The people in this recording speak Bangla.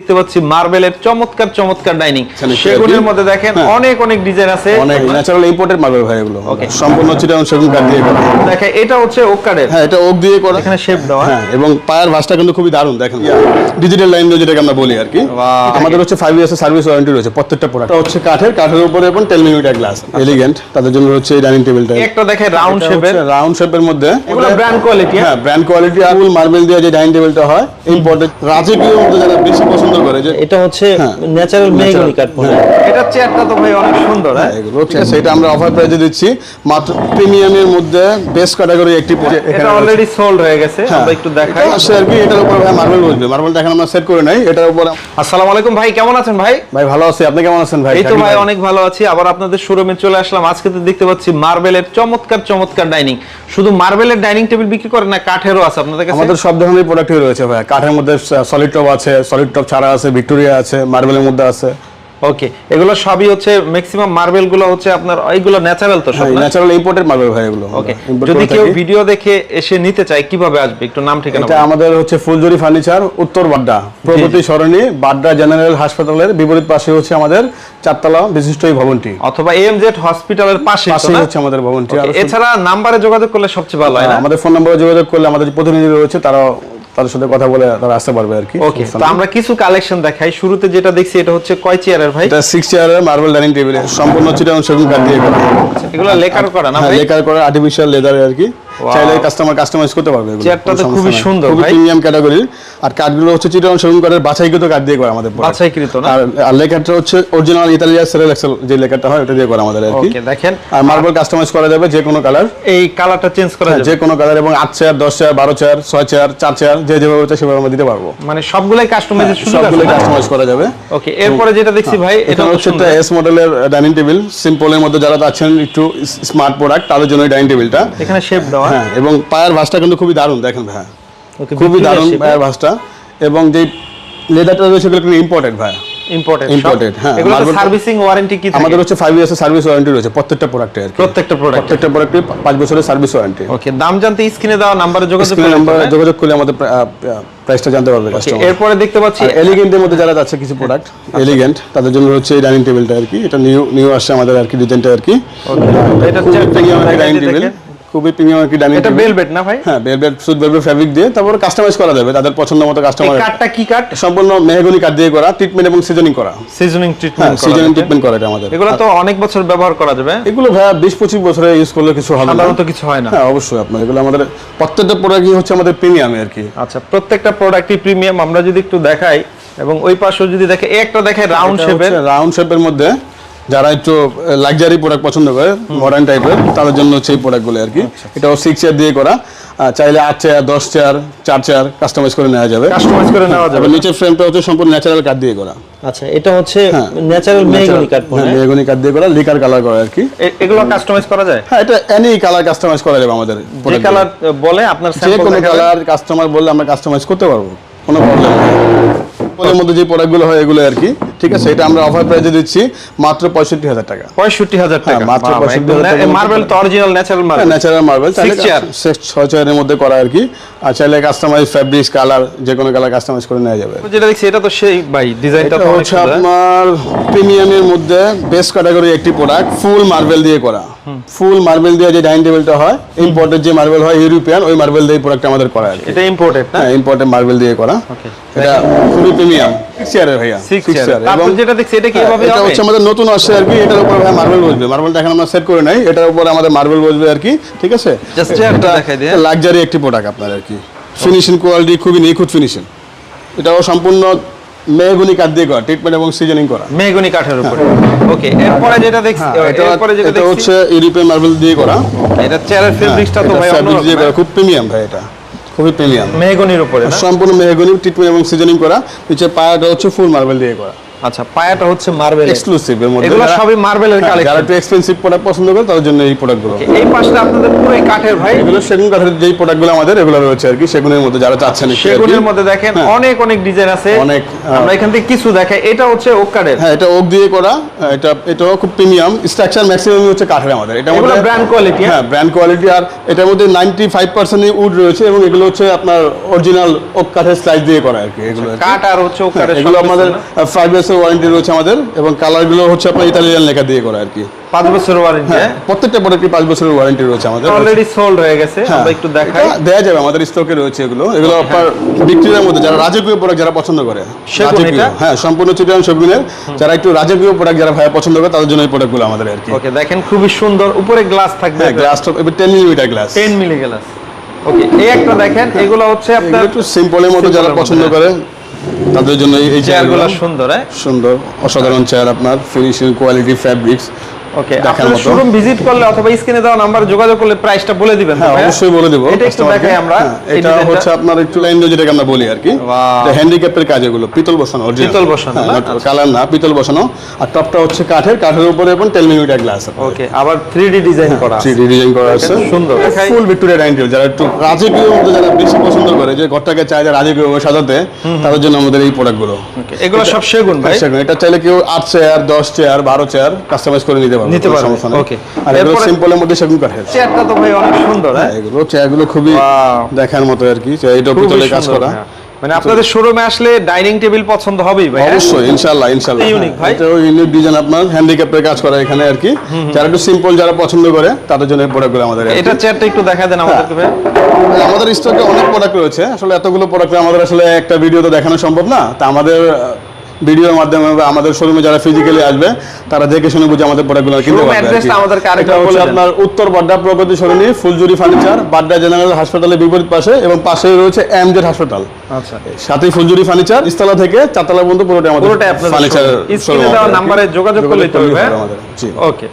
দেখতে পাচ্ছি মার্বেলের চমৎকার চমৎকার ডাইনিং সেগুনের মধ্যে দেখেন হ্যাঁ। অনেক অনেক ডিজাইন আছে। অনেক ন্যাচারাল ইম্পোর্টেড মার্বেল ভাই এগুলো। সম্পূর্ণ চিটাগাং সেগুন কাঠ দিয়ে করা। দেখেন এটা হচ্ছে হ্যাঁ এটা ওক দিয়ে করা। এখানে শেপ দেওয়া। হ্যাঁ এবং পায়ের ভাঁজটা কিন্তু খুবই দারুণ দেখেন। ডিজিটাল লাইন যেটাকে আমরা বলি আর কি। আমাদের হচ্ছে ফাইভ ইয়ার্স সার্ভিস ওয়ারেন্টি রয়েছে প্রত্যেকটা প্রোডাক্ট হচ্ছে কাঠের কাঠের উপরে এবং টেল মিলিমিটার গ্লাস এলিগেন্ট তাদের জন্য হচ্ছে এই ডাইনিং টেবিলটা একটা দেখেন রাউন্ড শেপের রাউন্ড শেপের মধ্যে। এগুলো quality, হ্যাঁ? হ্যাঁ ব্র্যান্ড কোয়ালিটি আর মার্বেল দিয়ে যে ডাইনিং টেবিলটা হয় ইম্পোর্টেড রাজকীয় মধ্যে যারা বেশি পছন্দ করে যে এটা হচ্ছে হ্যাঁ। ন্যাচারাল মেহগনি কাঠ বলে। এটা চেয়ারটা তো ভাই অনেক সুন্দর হ্যাঁ? এগুলো ঠিক আছে এটা আমরা অফার প্রাইজে দিচ্ছি। মাত্র প্রিমিয়ামের মধ্যে বেস্ট ক্যাটাগরি একটি এটা অলরেডি সোল্ড হয়ে গেছে হ্যাঁ। আমরা একটু দেখাই। এটা আর কি এটার উপর ভাই মার্বেল বসবে। মার্বেলটা এখন আমরা সেট করে নাই এটার উপর আসসালামু আলাইকুম ভাই কেমন আছেন ভাই? ভাই ভালো আছি আপনি কেমন আছেন ভাই? এই তো ভাই অনেক ভালো আছি আবার আপনাদের শোরুমে চলে আসলাম। আজকে তো দেখতে পাচ্ছি মার্বেলের চমৎকার চমৎকার ডাইনিং শুধু মার্বেলের ডাইনিং টেবিল বিক্রি করেন না কাঠেরও আছে আপনাদের কাছে? আমাদের সব ধরনের প্রোডাক্টই রয়েছে ভাই। কাঠের মধ্যে সলিড টপ আছে সলিড টপ ছাড়া আছে ভিক্টোরিয়া আছে মার্বেলের মধ্যে আছে। ওকে এগুলো সবই হচ্ছে ম্যাক্সিমাম মার্বেলগুলো হচ্ছে আপনার এইগুলো ন্যাচারাল তো সব? ন্যাচারাল ইম্পোর্টেড মার্বেল ভাই এগুলো। ওকে যদি কেউ ভিডিও দেখে এসে নিতে চায় কীভাবে আসবে? একটু নাম ঠিকানা এটা আমাদের হচ্ছে ফুলজুরি ফার্নিচার উত্তর বাড্ডা প্রগতি সরণি বাড্ডা জেনারেল হাসপাতালের বিপরীত পাশে হচ্ছে আমাদের চারতলা বিশিষ্ট এই ভবনটি। অথবা এমজেড হসপিটালের পাশে পাশেই হচ্ছে আমাদের ভবনটি। এছাড়া নাম্বারে যোগাযোগ করলে সবচেয়ে ভালো হয় না? আমাদের ফোন নম্বরে যোগাযোগ করলে আমাদের প্রতিনিধি রয়েছে তারা তাদের সাথে কথা বলে তারা আসতে পারবে আর কি। ওকে তো আমরা কিছু কালেকশন দেখাই। শুরুতে যেটা দেখছি এটা হচ্ছে কয় চেয়ারের ভাই? এটা 6 চেয়ারের মার্বেল ডাইনিং টেবিল সম্পূর্ণ চিটাগাং সেগুন কাঠ দিয়ে করা। এগুলো লেকার করা না হ্যাঁ ভাই? লেকার করা আর্টিফিশিয়াল লেদার আর কি। চাইলে কাস্টমার কাস্টমাইজ করতে পারবে এগুলো, চেয়ারটা খুবই সুন্দর, খুবই। প্রিমিয়াম ক্যাটাগরির আর কাঠগুলো হচ্ছে চিটাগাং সেগুন কাঠের বাছাইকৃত কাঠ দিয়ে করা আমাদের বাছাইকৃত না? আর লেকারটা হচ্ছে অরিজিনাল ইতালিয়ান সেরেল এক্সেল যে লেকারটা হয় ওটা দিয়ে করা আমাদের আর কি। ওকে দেখেন। আর মার্বেল কাস্টমাইজ করা যাবে যে কোনো কালার এই কালারটা চেঞ্জ করা যাবে। যে কোনো কালার এবং আট চেয়ার দশ চেয়ার বারো চেয়ার ছয় চেয়ার চার চেয়ার যে যেভাবে হচ্ছে সেভাবে আমরা দিতে পারব। মানে সবগুলাই কাস্টমাইজের সুযোগ সবগুলো আছে কাস্টমাইজ করা যাবে। ওকে এরপরে যেটা দেখছি ভাই এটা এটা হচ্ছে একটা এস মডেলের ডাইনিং টেবিল সিম্পলের মধ্যে যারা আছেন একটু স্মার্ট প্রোডাক্ট তাদের জন্য ডাইনিং টেবিলটা এখানে শেপ দেওয়া হ্যাঁ এবং পায়ের ভাঁজটা কিন্তু খুবই দারুণ দেখেন ভাই খুবই দারুণ পায়ের ভাঁজটা এবং যে লেদারটা রয়েছে সেগুলো কিন্তু ইম্পর্টেন্ট ভাই ইম্পোর্টেড হ্যাঁ, সার্ভিসিং ওয়ারেন্টি কি আমাদের হচ্ছে ফাইভ ইয়ার্স সার্ভিস ওয়ারেন্টি রয়েছে প্রত্যেকটা প্রোডাক্টে আর কি। প্রত্যেকটা প্রোডাক্ট প্রত্যেকটা প্রোডাক্টে পাঁচ বছরের সার্ভিস ওয়ারেন্টি ওকে দাম জানতে স্ক্রিনে দেওয়া নাম্বারে যোগাযোগ করলে নাম্বার যোগাযোগ করলে আমাদের প্রাইসটা জানতে পারবে কাস্টমার এরপরে দেখতে পাচ্ছি এলিগেন্টের মধ্যে যারা যাচ্ছে কিছু প্রোডাক্ট এলিগেন্ট তাদের জন্য হচ্ছে এই ডাইনিং টেবিলটা আর কি। এটা নিউ নিউ আসছে আমাদের আর কি ডিজাইনটা আর কি। এটা ডাইনিং টেবিল খুবই প্রিমিয়াম একটি ডাইনিং এটা টেবিল ভেলভেট না ভাই? হ্যাঁ ভেলভেট সুট ভেলভেট ফেব্রিক দিয়ে তারপর কাস্টমাইজ করা যাবে তাদের পছন্দ মতো এই কাস্টমার কাঠটা কি কাঠ সম্পূর্ণ মেহগনি কাঠ দিয়ে করা ট্রিটমেন্ট এবং সিজনিং করা। সিজনিং হ্যাঁ ট্রিটমেন্ট করা সিজনিং ট্রিটমেন্ট করা এটা আমাদের। এগুলো তো অনেক বছর ব্যবহার করা যাবে। এগুলো ভাইয়া বিশ পঁচিশ বছরে ইউজ করলে কিছু হবে না। সাধারণত কিছু হয় না। হ্যাঁ অবশ্যই আপনার এগুলো আমাদের প্রত্যেকটা প্রোডাক্টই হচ্ছে আমাদের প্রিমিয়াম আর কি। আচ্ছা প্রত্যেকটা প্রোডাক্টই প্রিমিয়াম আমরা যদি একটু দেখাই এবং ওই পাশেও যদি দেখে একটা দেখে রাউন্ড শেপের রাউন্ড শেপের মধ্যে যারা একটু লাক্সারি প্রোডাক্ট পছন্দ করে মডার্ন টাইপের তাদের জন্য হচ্ছে এই প্রোডাক্টগুলো আর কি। আচ্ছা, এটাও সিক্স চেয়ার দিয়ে করা। চাইলে আট চেয়ার দশ চেয়ার চার চেয়ার কাস্টমাইজ করে নেওয়া যাবে। কাস্টমাইজ করে নেওয়া যাবে। নিচের ফ্রেমটা হচ্ছে সম্পূর্ণ ন্যাচারাল কাঠ দিয়ে করা। আচ্ছা এটা হচ্ছে। ন্যাচারাল মেহগনি কাঠ মেহগনি কাঠ দিয়ে করা লিকার কালার করা আর কি। এগুলো কাস্টমাইজ করা যায়? হ্যাঁ এটা এনি কালার কাস্টমাইজ করা যাবে আমাদের যে কালার বলে আপনার যে কোনো কালার কাস্টমার বললে আমরা কাস্টমাইজ করতে পারব কোনো প্রবলেম নেই। ওদের মধ্যে যে প্রোডাক্টগুলো হয় এগুলো আর কি। ঠিক আছে এটা আমরা অফার প্রাইসে দিচ্ছি মাত্র পঁয়ষট্টি হাজার টাকা। পঁয়ষট্টি হাজার টাকা। হ্যাঁ, মাত্র 65,000 টাকার মধ্যে মার্বেল তো original natural marble natural marble? ছয় চেয়ারের মধ্যে করা আর কি। আর চাইলে কাস্টমাইজ ফ্যাব্রিক্স কালার যে কোনো কালার কাস্টমাইজ করে নেওয়া যাবে। যেটা দেখছি এটা তো সেই ভাই ডিজাইনটা তো হচ্ছে হ্যাঁ? আপনার প্রিমিয়ামের মধ্যে বেস্ট ক্যাটাগরি একটি প্রোডাক্ট ফুল মার্বেল দিয়ে করা। ফুল মার্বেল দিয়ে যে ডাইনিং টেবিলটা হয় ইম্পোর্টেড যে মার্বেল হয় ইউরোপিয়ান ওই মার্বেল দিয়ে প্রোডাক্ট আমাদের করা কি। এটা ইম্পোর্টেড না? হ্যাঁ ইম্পোর্টেড মার্বেল দিয়ে করা. এটা খুবই প্রিমিয়াম সিক্স চেয়ারের ভাইয়া সিক্স তারপর যেটা দেখছি এটা কি হ্যাঁ, এভাবে এটা হচ্ছে আমাদের নতুন আসছে আর কি এটার উপর ভাই মার্বেল বসবে। মার্বেলটা এখন আমরা সেট করে নাই এটার উপর আমাদের মার্বেল বসবে আর কি ঠিক আছে? Just চেয়ারটা দেখাই দিয়ে। লাক্সারি একটি প্রোডাক্ট আপনার আর কি। ফিনিশিং কোয়ালিটি খুবই নিখুঁত ফিনিশিং এটাও সম্পূর্ণ মেহগুনি কাঠ দিয়ে করা ট্রিটমেন্ট এবং সিজনিং করা। মেহগনি কাঠের উপরে। ওকে এরপরে যেটা দেখছি হ্যাঁ, এটা এরপরে যেটা দেখছি হচ্ছে ইউরোপিয়ান মার্বেল দিয়ে করা। এটা চেয়ারের ফেব্রিক্সটা তো ভাই fabric দিয়ে করা খুব প্রিমিয়াম ভাই এটা খুবই প্রিমিয়াম মেহগনির উপরে সম্পূর্ণ মেহগুনি ট্রিটমেন্ট এবং সিজনিং করা নিচে পায়াটা হচ্ছে ফুল মার্বেল দিয়ে করা। আচ্ছা পায়াটা হচ্ছে মার্বেল এক্সক্লুসিভ এর মধ্যে। এগুলো সবই মার্বেলের হ্যাঁ, যারা একটু এক্সপেন্সিভ প্রোডাক্ট পছন্দ করে তাদের জন্য এই প্রোডাক্টগুলো এই পাশটা আপনাদের পুরোই কাঠের ভাই। এগুলো সেগুন কাঠের যেই প্রোডাক্টগুলো আমাদের এগুলো রয়েছে আর কি সেগুনের মধ্যে যারা চাচ্ছেন। সেগুনের মধ্যে দেখেন হ্যাঁ। অনেক অনেক ডিজাইন আছে। অনেক, আমরা এখান থেকে কিছু দেখাই। এটা হচ্ছে ওক কাঠের। হ্যাঁ এটা ওক দিয়ে করা। হ্যাঁ, এটা এটাও খুব প্রিমিয়াম স্ট্রাকচার ম্যাক্সিমাম হচ্ছে কাঠের আমাদের। এটা এগুলো brand quality, হ্যাঁ? হ্যাঁ ব্র্যান্ড কোয়ালিটি আর এটার মধ্যে নাইনটি ফাইভ পার্সেন্ট উড রয়েছে এবং এগুলো হচ্ছে আপনার অরিজিনাল ওক কাঠের স্লাইস দিয়ে করা আর কি। এগুলো কাঠ আর হচ্ছে ওক হ্যাঁ, কাঠের এগুলো আমাদের ইয়ার্সের ওয়ারেন্টি রয়েছে আমাদের এবং কালারগুলো হচ্ছে আপনার ইতালিয়ান লেখা দিয়ে করা আর কি। পাঁচ বছর ওয়ারেন্টি হ্যাঁ প্রত্যেকটা প্রোডাক্টে পাঁচ বছরের ওয়ারেন্টি রয়েছে আমাদের। অলরেডি সোল্ড হয়ে গেছে হ্যাঁ, আমরা একটু দেখাই। দেয়া যাবে আমাদের স্টকে রয়েছে এগুলো। এগুলো আপনার বিক্রির মধ্যে যারা রাজকীয় প্রোডাক্ট যারা পছন্দ করে রাজকীয়, হ্যাঁ সম্পূর্ণ চিটান সেগুনের। যারা একটু রাজকীয় প্রোডাক্ট যারা ভাই পছন্দ করে তাদের জন্য এই প্রোডাক্টগুলো আমাদের আর কি। ওকে দেখেন খুবই সুন্দর। উপরে গ্লাস থাকবে হ্যাঁ গ্লাস টপ এবার ten millimetre glass 10 milli glass okay এই একটা দেখেন এগুলো হচ্ছে আপনার একটু সিম্পলের মতো যারা পছন্দ করে তাদের জন্য এই- চেয়ারগুলো সুন্দর হ্যাঁ? সুন্দর অসাধারণ চেয়ার আপনার ফিনিশিং কোয়ালিটি ফ্যাব্রিক্স ওকে আপনারা শোরুম ভিজিট করলে অথবা স্ক্রিনে দেওয়া নাম্বার যোগাযোগ করলে প্রাইসটা বলে দিবেন হ্যাঁ অবশ্যই বলে দেবো। এটা একটু দেখাই আমরা হ্যাঁ, এটা হচ্ছে আপনার একটু লাইন যেটাকে আমরা বলি আর কি। Wow. হ্যান্ডিক্যাপের কাজ এগুলো পিতল বসানো original। পিতল বসানো হ্যাঁ, না? আচ্ছা। কালার না পিতল বসানো। আর টপটা হচ্ছে কাঠের কাঠের উপরে এবং টেল মিলিমিটার গ্লাস ওকে আবার 3D ডিজাইন করা আছে। ডিজাইন করা আছে। সুন্দর। ফুল ভিক্টোরিয়া ডাইনিং টেবিল যারা একটু রাজকীয় মধ্যে যারা বেশি পছন্দ করে যে ঘরটাকে চায় যে রাজকীয় সাজাতে তাদের জন্য আমাদের এই প্রোডাক্টগুলো এগুলো সব সেগুন ভাই? এটা চাইলে কেউ আট চেয়ার দশ চেয়ার বারো চেয়ার কাস্টমাইজ করে নিতে পারবে। নিতে পারবে, okay। আর এগুলো সিম্পলের মধ্যে চেয়ারটা তো ভাই অনেক সুন্দর হ্যাঁ? হ্যাঁ, এগুলো চেয়ারগুলো খুবই দেখার মতো আর কি। এটা কাজ করা। হ্যাঁ। মানে আপনাদের শোরুমে আসলে ডাইনিং টেবিল পছন্দ হবেই ভাই হ্যাঁ? অবশ্যই ইনশাআল্লাহ ইনশাআল্লাহ। Unique ভাই। এটা ইউনিক ডিজাইন আপনার হ্যান্ডিক্যাপের কাজ করা এখানে আর কি। যারা একটু সিম্পল যারা পছন্দ করে তাদের জন্য প্রোডাক্টগুলো আমাদের এটা চেয়ারটা একটু দেখা দেন আমাদেরকে ভাই। আমাদের স্টকে অনেক প্রোডাক্ট রয়েছে। আসলে এতগুলো প্রোডাক্ট আমাদের আসলে একটা ভিডিও তো দেখানো সম্ভব না। তা আমাদের ভিডিওর মাধ্যমে আমাদের শোরুমে যারা ফিজিক্যালি আসবে তারা দেখে শুনে বুঝে আমাদের প্রোডাক্টগুলো কিনতে পারবে এটা হচ্ছে। আপনার উত্তর বাড্ডা প্রগতি সরণি ফুলজুরি ফার্নিচার বাড্ডা জেনারেল হাসপাতালের বিপরীত পাশে এবং পাশেই রয়েছে এমজেড হাসপাতাল আচ্ছা। সাথেই ফুলজুরি ফার্নিচার ইস্তলা থেকে চাতলা পর্যন্ত পুরোটা আমাদের ফার্নিচার স্ক্রিনে দেওয়া নাম্বারে যোগাযোগ করলে হবে, ওকে